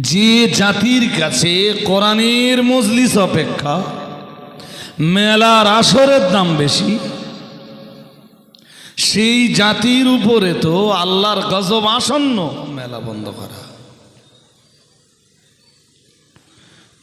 যে জাতির কাছে কোরআনের মজলিস অপেক্ষা, মেলার আসরের দাম বেশি, সেই জাতির উপরে তো আল্লাহর গজব আসন্ন মেলা বন্ধ করা।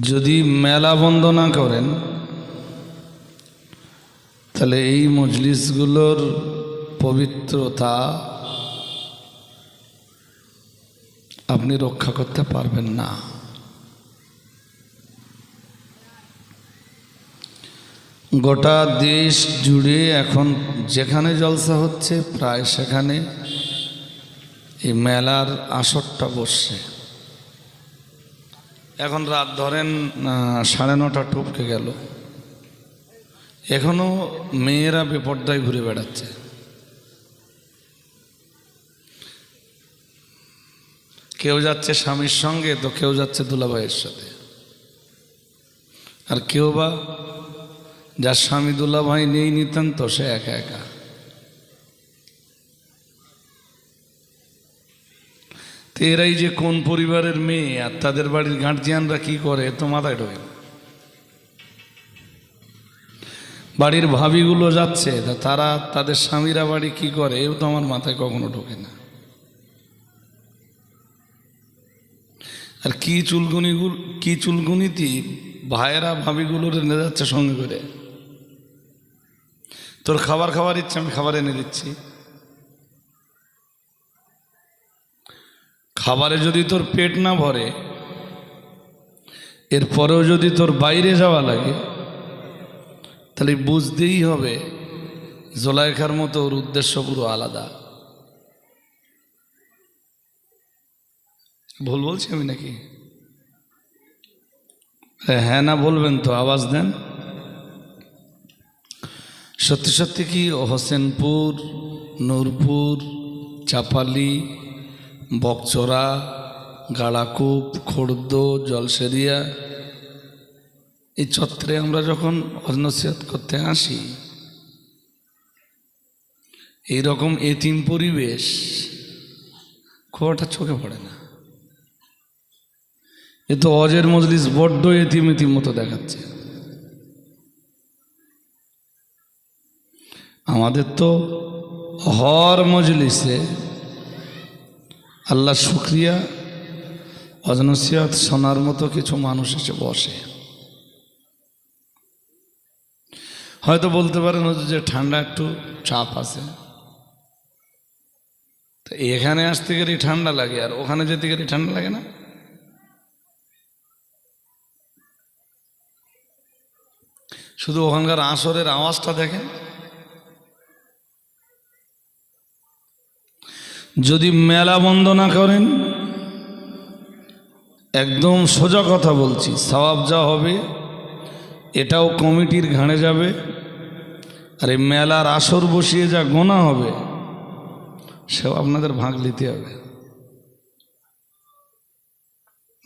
যদি মেলা বন্ধ না করেন, তাহলে এই মজলিসগুলোর পবিত্রতা আপনি রক্ষা করতে পারবেন না। গোটা দেশ জুড়ে এখন যেখানে জলসা হচ্ছে, প্রায় সেখানে এই মেলার আসরটা বসছে। এখন রাত ধরেন সাড়ে নটা টপকে গেল। এখনও মেয়েরা বেপর্দায় ঘুরে বেড়াচ্ছে। কেউ যাচ্ছে স্বামীর সঙ্গে, তো কেউ যাচ্ছে দুলাভাইয়ের সাথে। আর কেউ বা যার স্বামী দুলাভাই নেই নিতেন তো সে একা একা। তো এরাই যে কোন পরিবারের মেয়ে, আর তাদের বাড়ির গার্জিয়ানরা কি করে তো মাথায় ঢোকে বাড়ির ভাবিগুলো যাচ্ছে, তা তারা, তাদের স্বামীরা বাড়ি কি করে, এও তো আমার মাথায় কখনো ঢোকে না। আর কি চুলগুনিগুল, কি চুলগুনিতি ভাইয়েরা ভাবিগুলোর এনে যাচ্ছে সঙ্গে করে। তোর খাবার খাবার ইচ্ছে, আমি খাবার এনে দিচ্ছি। খাবারে যদি তোর পেট না ভরে, এরপরেও যদি তোর বাইরে যাওয়া লাগে, তাহলে বুঝতেই হবে, জোলাইখার মতো ওর উদ্দেশ্য পুরো আলাদা। ভুল বলছি আমি নাকি? হ্যাঁ না বলবেন তো, আওয়াজ দেন। সত্যি সত্যি কি হোসেনপুর, নূরপুর, চাপালি, বকচরা, গাড়াকুপ, খোর্দ, জলসেরিয়া, এই চত্বরে আমরা যখন অনসিয়াত করতে আসি, এইরকম এতিম পরিবেশ খুব একটা চোখে পড়ে না। এ তো অজের মজলিস বড্ড এতিম মতো দেখাচ্ছে। আমাদের তো হর মজলিসে আল্লাহ শুক্রিয়া, অজনসিয়াত শোনার মতো কিছু মানুষ এসে বসে। হয়তো বলতে পারেন যে ঠান্ডা একটু চাপ আছে। তো এখানে আসতে গেলে ঠান্ডা লাগে, আর ওখানে যেতে গেলে ঠান্ডা লাগে না? শুধু ওখানকার আসরের আওয়াজটা দেখেন। যদি মেলা বন্ধ না করেন, একদম সোজা কথা বলছি, সওয়াব যা হবে, এটাও কমিটির ঘাড়ে যাবে। আর এই মেলার আসর বসিয়ে যা গোনা হবে, সেও আপনাদের ভাগ নিতে হবে।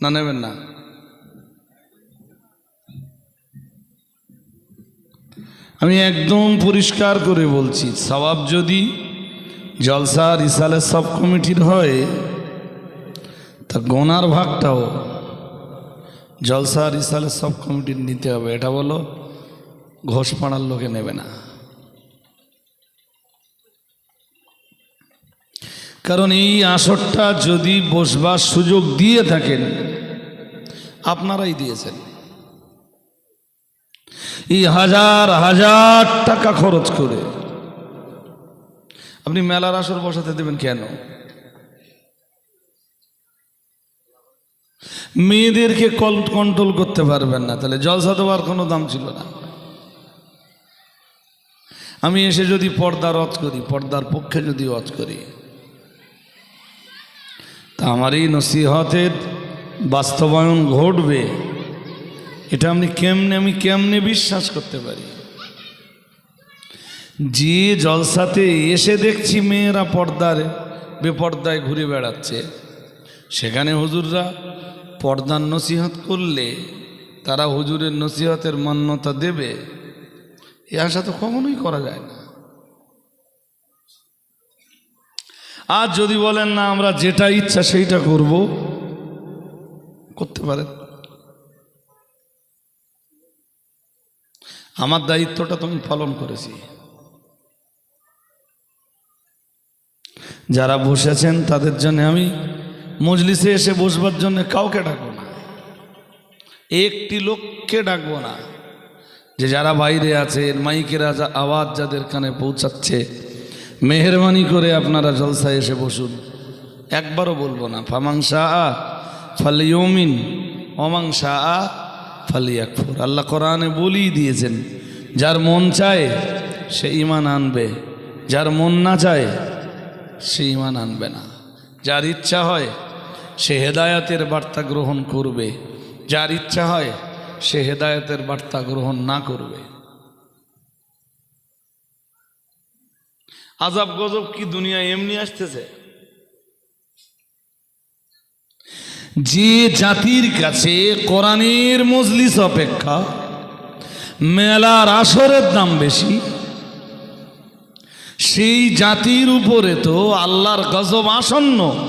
না নেবেন না। আমি একদম পরিষ্কার করে বলছি সবাব যদি জলসা রিসালের সব কমিটির হয়, তা গোনার ভাগটাও জলসা রিসালের সব কমিটির নিতে হবে, এটা বলো ঘোষ পাড়ার লোকে নেবে না। কারণ এই আসরটা যদি বসবার সুযোগ দিয়ে থাকেন, আপনারাই দিয়েছেন। এই হাজার হাজার টাকা খরচ করে। আপনি মেলার আসর বসাতে দেবেন কেন? মেয়েদেরকে কল কন্ট্রোল করতে পারবেন না। তাহলে জলসা দেওয়ার কোনো দাম ছিল না। আমি এসে যদি পর্দা রদ করি, পর্দার পক্ষে যদি রদ করি, তা আমার এই নসিহতের বাস্তবায়ন ঘটবে। এটা আপনি কেমনে, আমি কেমনে বিশ্বাস করতে পারি? যে জলসাতে এসে দেখছি মেয়েরা পর্দার, বেপর্দায় ঘুরে বেড়াচ্ছে। সেখানে হুজুররা পর্দার নসিহত করলে তারা হুজুরের নসিহতের মান্যতা দেবে। এ আশা তো কখনোই করা যায় না। আর যদি বলেন না, আমরা যেটা ইচ্ছা সেইটা করব, করতে পারেন। আমার দায়িত্বটা তুমি পালন করেছি। যারা বসেছেন, তাদের জন্য আমি মজলিসে এসে বসবার জন্য কাউকে ডাকবো না। একটি লোককে ডাকবো না। যে যারা বাইরে আছেন মাইকের আওয়াজ যাদের কানে পৌঁছাচ্ছে, মেহরবানি করে আপনারা জলসায় এসে বসুন। একবারও বলব না ফামাংসা আ ফালিয়মিন অমাংসা আ ফালিয়াকফুর আল্লাহ কোরআনে বলেই দিয়েছেন, যার মন চায় সে ইমান আনবে, যার মন না চায় সে ইমান আনবে না। যার ইচ্ছা হয় সে হেদায়াতের বার্তা গ্রহণ করবে, যার ইচ্ছা হয় সে হেদায়তের বার্তা গ্রহণ না করবে। আজাব গজব কি দুনিয়া এমনি আসতেছে? যে জাতির কাছে কোরআনের মজলিস অপেক্ষা, মেলার আসরের দাম বেশি, সেই জাতির উপরে তো আল্লাহর গজব আসন্ন।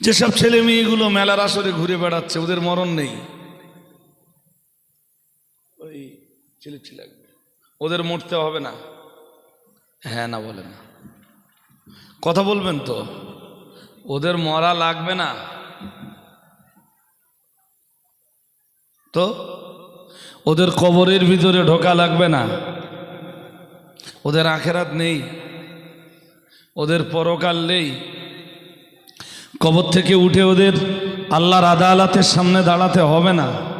যেসব ছেলে মেয়েগুলো মেলার আসরে ঘুরে বেড়াচ্ছে, ওদের মরণ নেই। ওই লাগবে। ওদের মরতে হবে না। হ্যাঁ না বলে না। কথা বলবেন তো? ওদের মরা লাগবে না? তো? ওদের কবরের ভিতরে ঢোকা লাগবে না? ওদের আখেরাত নেই? ওদের পরকাল নেই? কবর থেকে উঠে ওদের আল্লাহর আদালতের সামনে দাঁড়াতে হবে না?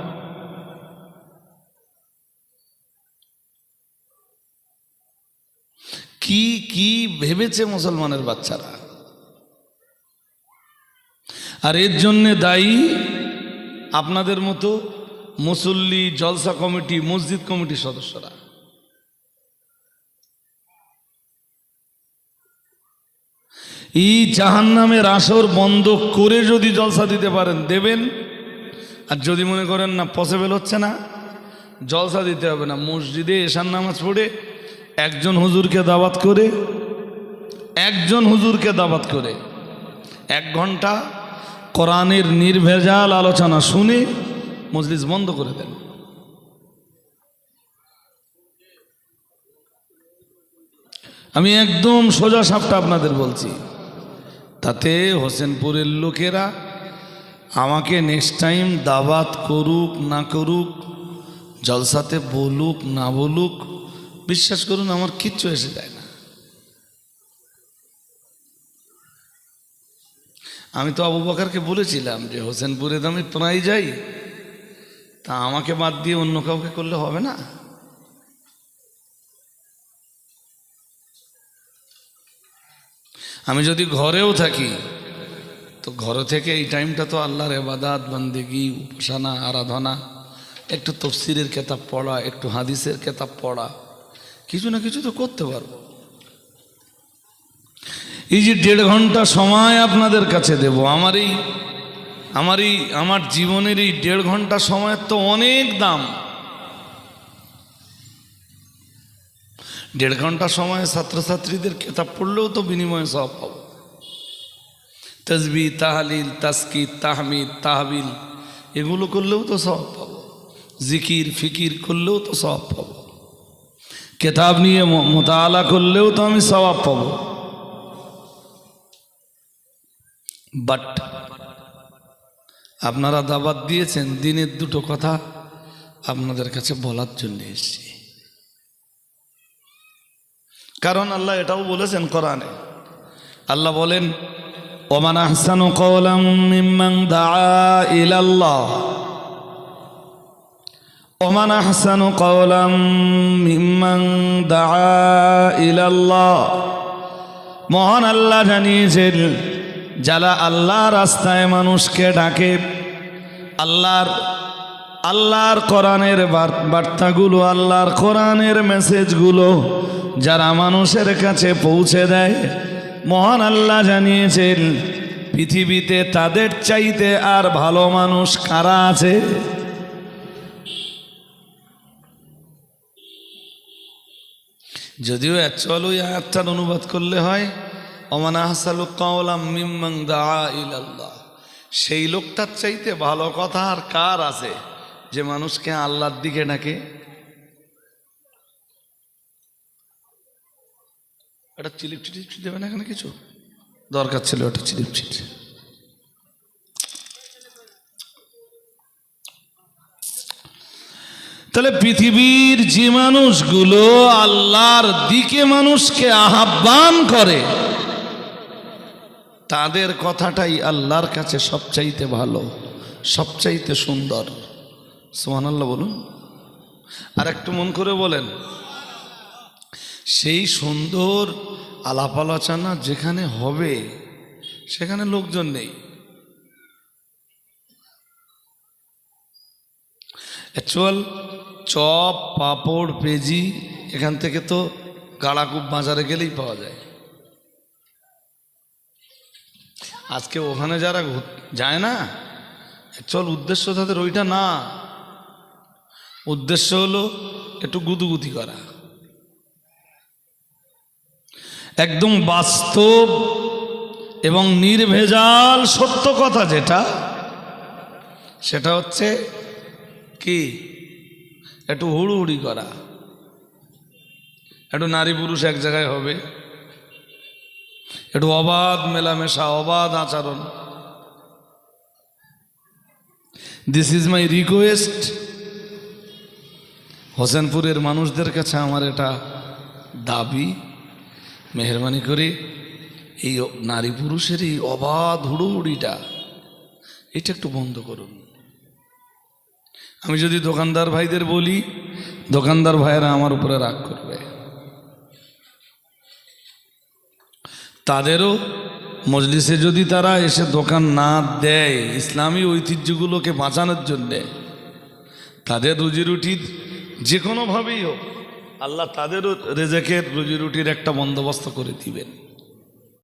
কি কি ভেবেছে মুসলমানের বাচ্চারা? আর এর জন্যে দায়ী আপনাদের মতো মুসল্লি, জলসা কমিটি, মসজিদ কমিটির সদস্যরা। এই জাহান নামের আসর বন্ধ করে যদি জলসা দিতে পারেন, দেবেন? আর যদি মনে করেন না পসিবল হচ্ছে না, জলসা দিতে হবে না। মসজিদে এশান নামাজ পড়ে একজন হুজুরকে দাওয়াত করে, একজন হুজুরকে দাওয়াত করে। এক ঘণ্টা কোরআনের নির্ভেজাল আলোচনা শুনে মজলিস বন্ধ করে দেন। আমি একদম সোজা সাপটা আপনাদের বলছি, তাতে হোসেনপুরের লোকেরা আমাকে নেক্সট টাইম দাবাত করুক, না করুক, জলসাতে বলুক, না বলুক বিশ্বাস করুন, আমার কিচ্ছু এসে যায় না। আমি তো আবু বকারকে বলেছিলাম যে, হোসেনপুরে তো আমি প্রায় যাই, তা আমাকে বাদ দিয়ে অন্য কাউকে করলে হবে না? আমি যদি ঘরেও থাকি, তো ঘর থেকে এই টাইমটা তো আল্লাহর এবাদাত বন্দেগি, উপাসনা, আরাধনা, একটু তফসিরের কেতাব পড়া, একটু হাদিসের কেতাব পড়া কিছু না কিছু তো করতে পারব এই যে দেড় ঘণ্টা সময় আপনাদের কাছে দেব, আমার এই আমার এই, আমার জীবনের এই দেড় ঘণ্টা সময়ের তো অনেক দাম। দেড় ঘণ্টা সময়ে ছাত্রছাত্রীদের কেতাব পড়লেও তো বিনিময়ে সব পাবো। তসবি তাহালিল তাস্কি তাহমিদ, তাহবিল, এগুলো করলেও তো সব পাবো। জিকির, ফিকির করলেও তো সব পাবো। কেতাব নিয়ে মোতালা করলেও তো আমি সবাব পাব। বাট আপনারা দাবাত দিয়েছেন, দিনের দুটো কথা আপনাদের কাছে বলার জন্য এসেছি। কারণ আল্লাহ এটাও বলেছেন কোরআনে। আল্লাহ বলেন, ওমান আহসানু কওলাম মিম্মান দাআ ইলাল্লাহ। ওমান আহসানু কওলাম মিম্মান দাআ ইলাল্লাহ মহান আল্লাহ জানিয়েছেন যারা আল্লাহ রাস্তায় মানুষকে ডাকে, আল্লাহর আল্লাহর কোরআনের বার- বার্তাগুলো, আল্লাহর কোরআনের মেসেজগুলো যারা মানুষের কাছে পৌঁছে দেয়, মহান আল্লাহ জানিয়েছেন পৃথিবীতে তাদের চাইতে আর ভালো মানুষ কারা আছে? যদিও অ্যাকচুয়াল ওই আয়াতটার অনুবাদ করলে হয়, অমান আহসালু মিম্মাং দা সেই লোকটার চাইতে ভালো কথা আর কার আছে যে মানুষকে আল্লাহর দিকে ডাকে? একটা চিলিপ চিলিপ দেবে না এখানে কিছু? দরকার ছিল ওটা চিলিপ চিট তাহলে পৃথিবীর যে মানুষগুলো আল্লাহর দিকে মানুষকে আহ্বান করে, তাদের কথাটাই আল্লাহর কাছে সবচাইতে ভালো, সবচাইতে সুন্দর। সোহান আল্লাহ বলুন। আর একটু মন করে বলেন। সেই সুন্দর আলাপ আলোচনা যেখানে হবে, সেখানে লোকজন নেই। অ্যাকচুয়াল চপ, পাপড়, পেজি, এখান থেকে তো গাড়াকুপ বাজারে গেলেই পাওয়া যায়। আজকে ওখানে যারা যায় না? চল, উদ্দেশ্য তাদের ওইটা না। উদ্দেশ্য হলো একটু গুদুগুদি করা। একদম বাস্তব এবং নির্ভেজাল সত্য কথা যেটা, সেটা হচ্ছে কি? একটু হুড়ুহুড়ি করা। একটু নারী পুরুষ এক জায়গায় হবে। একটু অবাধ মেলামেশা, অবাধ আচরণ। দিস ইজ মাই রিকোয়েস্ট হোসেনপুরের মানুষদের কাছে আমার এটা দাবি, মেহরবানি করে এই নারী পুরুষের এই অবাধ হুড়ুহুড়িটা, এটা একটু বন্ধ করুন। আমি যদি দোকানদার ভাইদের বলি, দোকানদার ভাইয়েরা আমার উপরে রাগ করবে। তাদেরও মজলিসে যদি তারা এসে দোকান না দেয়, ইসলামী ঐতিহ্যগুলোকে বাঁচানোর জন্যে, তাদের রুজি রুটির যে কোনোভাবেই হোক, আল্লাহ তাদেরও রেজেকের রুজি রুটির একটা বন্দোবস্ত করে দিবেন।